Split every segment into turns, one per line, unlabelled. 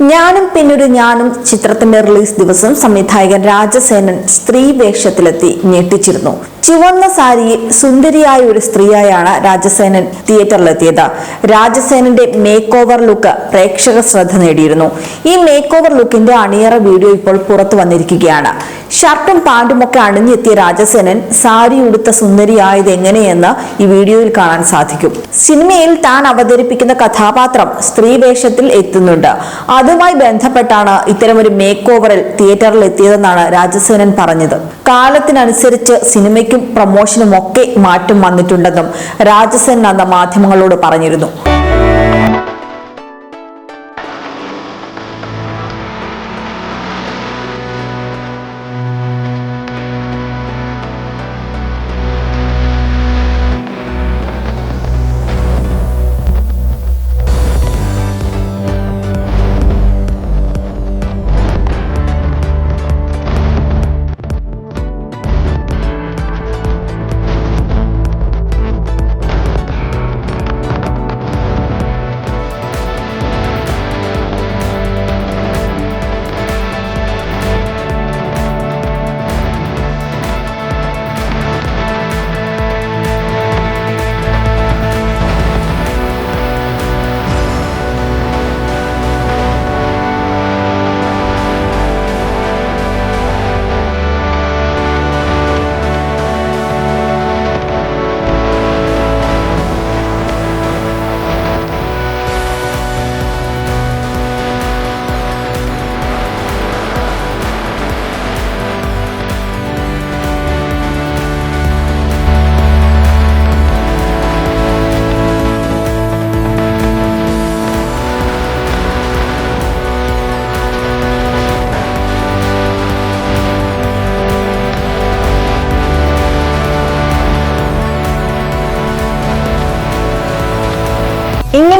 ഞാനും പിന്നൊരു ഞാനും ചിത്രത്തിന്റെ റിലീസ് ദിവസം സംവിധായകൻ രാജസേനൻ സ്ത്രീ വേഷത്തിലെത്തി ഞെട്ടിച്ചിരുന്നു. ചുവന്ന സാരിയിൽ സുന്ദരിയായ ഒരു സ്ത്രീയായാണ് രാജസേനൻ തിയേറ്ററിലെത്തിയത്. രാജസേനന്റെ മേക്ക് ഓവർ ലുക്ക് പ്രേക്ഷക ശ്രദ്ധ നേടിയിരുന്നു. ഈ മേക്ക് ഓവർ ലുക്കിന്റെ അണിയറ വീഡിയോ ഇപ്പോൾ പുറത്തു വന്നിരിക്കുകയാണ്. ഷർട്ടും ഒക്കെ അണിഞ്ഞെത്തിയ രാജസേനൻ സാരി ഉടുത്ത സുന്ദരിയായത് എങ്ങനെയെന്ന് ഈ വീഡിയോയിൽ കാണാൻ സാധിക്കും. സിനിമയിൽ താൻ അവതരിപ്പിക്കുന്ന കഥാപാത്രം സ്ത്രീ വേഷത്തിൽ എത്തുന്നുണ്ട്. അതുമായി ബന്ധപ്പെട്ടാണ് ഇത്തരമൊരു മേക്ക് ഓവറിൽ തിയേറ്ററിൽ എത്തിയതെന്നാണ് രാജസേനൻ പറഞ്ഞത്. കാലത്തിനനുസരിച്ച് സിനിമയ്ക്കും പ്രമോഷനും ഒക്കെ മാറ്റം വന്നിട്ടുണ്ടെന്നും രാജസൻ അന്ന് മാധ്യമങ്ങളോട് പറഞ്ഞിരുന്നു.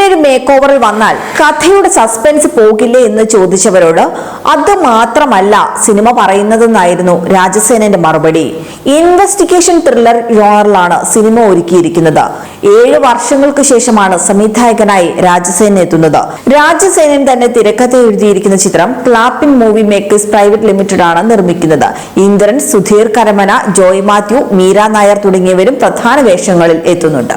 ഒരു മേക്ക് ഓവറിൽ വന്നാൽ കഥയുടെ സസ്പെൻസ് പോകില്ലേ എന്ന് ചോദിച്ചവരോട് അത് മാത്രമല്ല സിനിമ പറയുന്നതെന്നായിരുന്നു രാജസേനന്റെ മറുപടി. ഇൻവെസ്റ്റിഗേഷൻ ത്രില്ലർ ജോണറിലാണ് സിനിമ ഒരുക്കിയിരിക്കുന്നത്. ഏഴ് വർഷങ്ങൾക്ക് ശേഷമാണ് സംവിധായകനായി രാജസേനൻ എത്തുന്നത്. രാജസേനൻ തന്നെ തിരക്കഥ എഴുതിയിരിക്കുന്ന ചിത്രം clapping movie makers private limited ആണ് നിർമ്മിക്കുന്നത്. ഇന്ദ്രൻ സുധീർ കരമന ജോയ് മാത്യു മീര നായർ തുടങ്ങിയവരും പ്രധാന വേഷങ്ങളിൽ എത്തുന്നുണ്ട്.